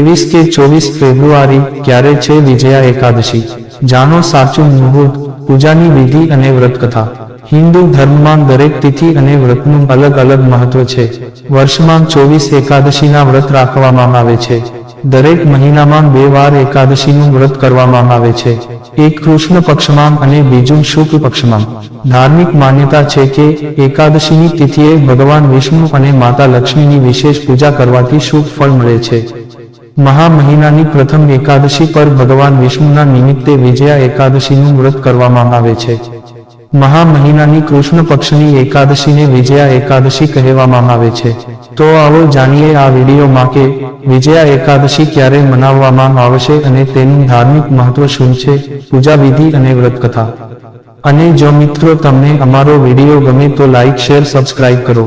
ત્રેવીસ કે ચોવીસ ફેબ્રુઆરી ક્યારે છે વિજયા એકાદશી? જાણો સાચું મુહૂર્ત, પૂજાની વિધિ અને વ્રતકથા. હિન્દુ ધર્મમાં દરેક તિથિ અને વ્રતનું અલગ અલગ મહત્વ છે. વર્ષમાં ચોવીસ એકાદશીના વ્રત રાખવામાં આવે છે. દરેક મહિનામાં બે વાર એકાદશીનું વ્રત કરવામાં આવે છે. એક કૃષ્ણ પક્ષમાં અને બીજું શુક્લ પક્ષમાં. ધાર્મિક માન્યતા છે કે એકાદશીની તિથિએ ભગવાન વિષ્ણુ અને માતા લક્ષ્મીની વિશેષ પૂજા કરવાથી શુભ ફળ મળે છે. મહા મહિનાની પ્રથમ એકાદશી પર ભગવાન વિષ્ણુના નિમિત્તે વિજયા એકાદશીનું વ્રત કરવામાં આવે છે. મહા મહિનાની કૃષ્ણ પક્ષની એકાદશીને વિજયા એકાદશી કહેવામાં આવે છે. તો આવો જાણીએ આ વિડીયોમાં કે વિજયા એકાદશી ક્યારે મનાવવામાં આવશે અને તેનું ધાર્મિક મહત્વ શું છે પૂજા વિધિ અને વ્રત કથા અને જો મિત્રો તમને અમારો વીડિયો ગમે તો લાઈક, શેર, સબસ્ક્રાઇબ કરો.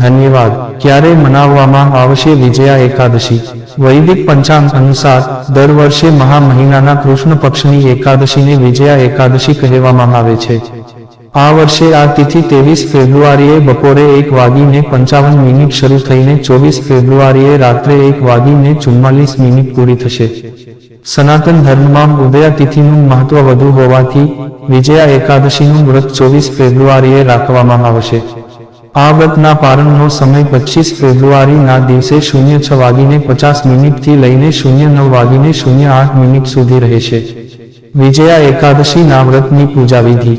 ધન્યવાદ. ક્યારે મનાવવામાં આવશે વિજયા એકાદશી? વૈદિક પંચાંગ અનુસાર દર વર્ષે મહા મહિનાના કૃષ્ણ પક્ષની એકાદશીને વિજયા એકાદશી કહેવામાં આવે છે. આ વર્ષે આ તિથિ ત્રેવીસ ફેબ્રુઆરીએ બપોરે એક વાગીને પંચાવન મિનિટ શરૂ થઈને ચોવીસ ફેબ્રુઆરીએ રાત્રે એક વાગીને ચુમ્માલીસ મિનિટ પૂરી થશે. સનાતન ધર્મમાં ઉદયા તિથિનું મહત્વ વધુ હોવાથી વિજયા એકાદશીનું વ્રત ચોવીસ ફેબ્રુઆરીએ રાખવામાં આવશે. આ વ્રતના પારણનો સમય પચીસ ફેબ્રુઆરીના દિવસે શૂન્ય છ વાગીને પચાસ મિનિટથી લઈને શૂન્ય નવ વાગીને શૂન્ય આઠ મિનિટ સુધી રહેશે. વિજયા એકાદશીના વ્રતની પૂજા વિધિ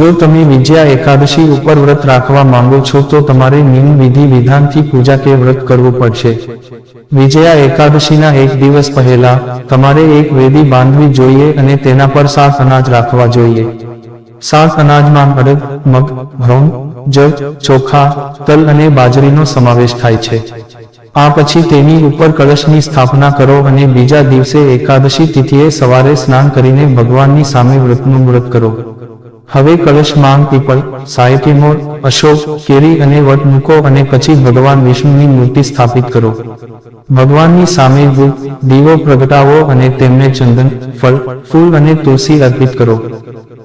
જો તમે વિજયા એકાદશી ઉપર વ્રત રાખવા માંગો છો તો તમારે નિયમ વિધિ વિધાનથી પૂજા કે વ્રત કરવું પડશે. વિજયા એકાદશીના એક દિવસ પહેલા તમારે એક વેદી બાંધવી જોઈએ અને તેના પર સાત અનાજ રાખવા જોઈએ. સાત અનાજમાં અડદ મગ, ઘઉં, જવ, ચોખા, તલ અને બાજરીનો સમાવેશ થાય છે. આ પછી તેની ઉપર કળશની સ્થાપના કરો અને બીજા દિવસે એકાદશી તિથિએ સવારે સ્નાન કરીને ભગવાનની સામે વ્રતનું વ્રત કરો. હવે કળશ માંગ, પીપળ સાયકેમોર અશોક, કેરી અને વટ મૂકો અને પછી ભગવાન વિષ્ણુની મૂર્તિ સ્થાપિત કરો. ભગવાનની સામે દીવો પ્રગટાવો અને તેમને ચંદન, ફળ, ફૂલ અને તુલસી અર્પિત કરો.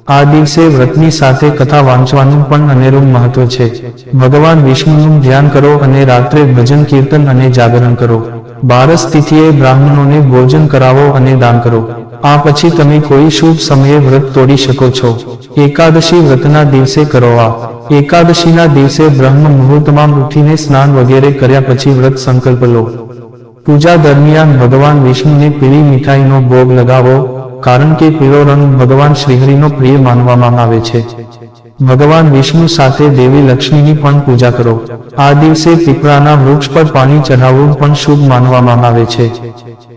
આ દિવસે વ્રતની સાથે કથા વાંચવાનું પણ અનેરું મહત્વ છે. ભગવાન વિષ્ણુનું ધ્યાન કરો અને રાત્રે ભજન કીર્તન અને જાગરણ કરો. બારસ તિથિએ બ્રાહ્મણોને ભોજન કરાવો અને દાન કરો. આ પછી તમે કોઈ શુભ સમયે વ્રત તોડી શકો છો. એકાદશી વ્રતના દિવસે કરો આ. એકાદશીના દિવસે બ્રહ્મ મુહૂર્તમાં ઉઠીને સ્નાન વગેરે કર્યા પછી વ્રત સંકલ્પ લો. પૂજા દરમિયાન ભગવાન વિષ્ણુને પીળી મીઠાઈનો ભોગ લગાવો. કારણ કે પીળો રંગ ભગવાન શ્રીહરિનો પ્રિય માનવામાં આવે છે. ભગવાન વિષ્ણુ સાથે દેવી લક્ષ્મીની પણ પૂજા કરો. આ દિવસે પીપળાના વૃક્ષ પર પાણી ચઢાવવું પણ શુભ માનવામાં આવે છે.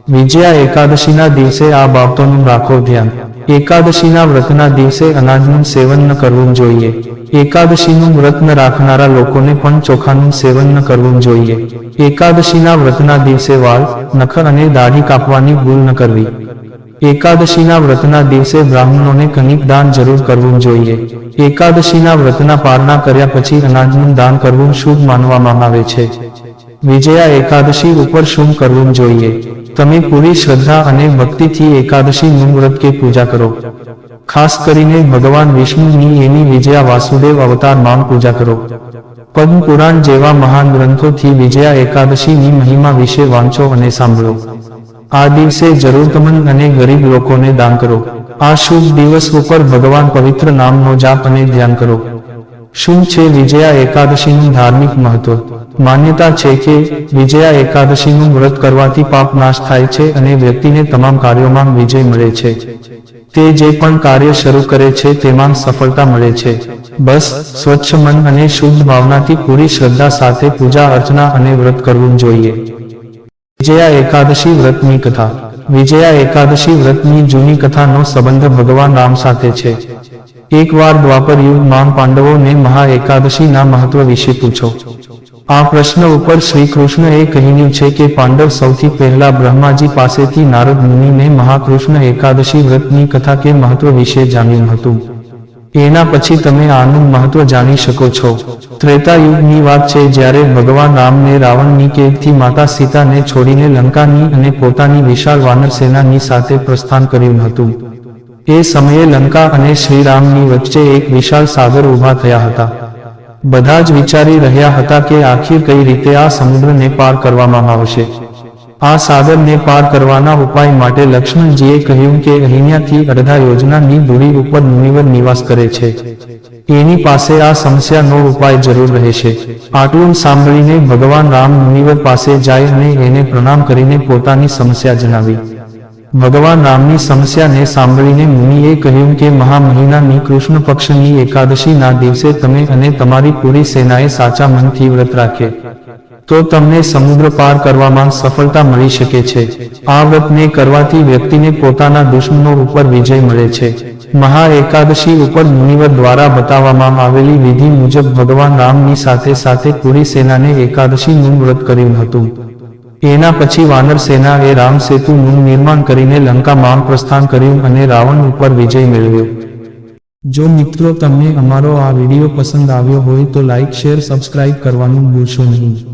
વિજયા એકાદશીના દિવસે આ બાબતોનું રાખો ધ્યાન. એકાદશીના વ્રતના દિવસે અનાજનું સેવન ન કરવું જોઈએ. એકાદશીનું વ્રત ન રાખનારા લોકોને પણ ચોખાનું સેવન ન કરવું જોઈએ. એકાદશીના વ્રતના દિવસે વાળ નખર અને દાઢી કાપવાની ભૂલ ન કરવી. એકાદશીના વ્રતના દિવસે બ્રાહ્મણોને કનિક દાન જરૂર કરવું જોઈએ. એકાદશીના વ્રતના પારણા કર્યા પછી અનાજનું દાન કરવું શુભ માનવામાં આવે છે. વિજયા એકાદશી ઉપર શું કરવું જોઈએ. તમે પૂરી શ્રદ્ધા અને ભક્તિથી એકાદશીનું વ્રત કે પૂજા કરો. ખાસ કરીને ભગવાન વિષ્ણુની એની વિજયા વાસુદેવ અવતારમાં પૂજા કરો. પદ્મ પુરાણ જેવા મહાન ગ્રંથોથી વિજયા એકાદશીની મહિમા વિશે વાંચો અને સાંભળો. આ દિવસે જરૂરતમંદ અને ગરીબ લોકોને દાન કરો. આ શુભ દિવસ ઉપર ભગવાન પવિત્ર નામનો જાપ અને ધ્યાન કરો. શું છે વિજયા એકાદશીનું ધાર્મિક મહત્વ? માન્યતા છે કે વિજયા એકાદશીનું વ્રત કરવાથી પાપ નાશ થાય છે અને વ્યક્તિને તમામ કાર્યોમાં વિજય મળે છે. તે જે પણ કાર્ય શરૂ કરે છે તેમાં સફળતા મળે છે. બસ, સ્વચ્છ મન અને શુદ્ધ ભાવનાથી પૂરી શ્રદ્ધા સાથે પૂજા અર્ચના અને વ્રત કરવું જોઈએ. વિજયા એકાદશી વ્રતની કથા. વિજયા એકાદશી વ્રતની જૂની કથાનો સંબંધ ભગવાન રામ સાથે છે. એકવાર દ્વાપર યુગમાં પાંડવોને મહા એકાદશીના મહત્વ વિશે પૂછો. આ પ્રશ્ન ઉપર શ્રી કૃષ્ણએ કહ્યું છે કે પાંડવ સૌથી પહેલા બ્રહ્માજી પાસેથી નારદ મુનિને મહાકૃષ્ણ એકાદશી વ્રતની કથા કે મહત્વ વિશે જાણ્યું હતું. એના પછી તમે આનું મહત્વ જાણી શકો છો. ત્રેતા યુગની વાત છે, જ્યારે ભગવાન રામને રાવણની કેદથી માતા સીતાને છોડીને લંકાની અને પોતાની વિશાળ વાનર સેનાની સાથે પ્રસ્થાન કર્યું હતું. એ સમયે લંકા અને શ્રીરામની વચ્ચે એક વિશાળ સાગર ઊભા થયા હતા. બધા જ વિચારી રહ્યા હતા કે આખિર કઈ રીતે આ સમુદ્રને પાર કરવામાં આવશે. આ સાગરને પાર કરવાના ઉપાય માટે લક્ષ્મણજીએ કહ્યું કે અહીંયાથી અડધા યોજનાની દૂરી ઉપર મુનિવર નિવાસ કરે છે. એની પાસે આ સમસ્યાનો ઉપાય જરૂર રહેશે આટલું સાંભળીને ભગવાન રામ મુનિવર પાસે જાય અને એને પ્રણામ કરીને પોતાની સમસ્યા જણાવી. ભગવાન રામની સમસ્યાને સાંભળીને મુનિએ કહ્યું કે મહા મહિનાની કૃષ્ણ પક્ષની એકાદશીના દિવસે તમે અને તમારી પૂરી સેનાએ સાચા મનથી વ્રત રાખે. તો તમને સમુદ્ર પાર કરવામાં સફળતા મળી શકે છે. આ વ્રતને કરવાથી વ્યક્તિને પોતાના દુશ્મનો ઉપર વિજય મળે છે. મહા એકાદશી ઉપર મુનિવર દ્વારા બતાવવામાં આવેલી વિધિ મુજબ ભગવાન રામની સાથે સાથે પૂરી સેનાને એકાદશીનું વ્રત કર્યું હતું. એના પછી વાનર સેનાએ રામ સેતુનું નિર્માણ કરીને લંકામાં પ્રસ્થાન કર્યું અને રાવણ ઉપર વિજય મેળવ્યો. જો મિત્રો તમને અમારો આ વીડિયો પસંદ આવ્યો હોય તો લાઈક, શેર, સબસ્ક્રાઇબ કરવાનું ભૂલશો નહીં.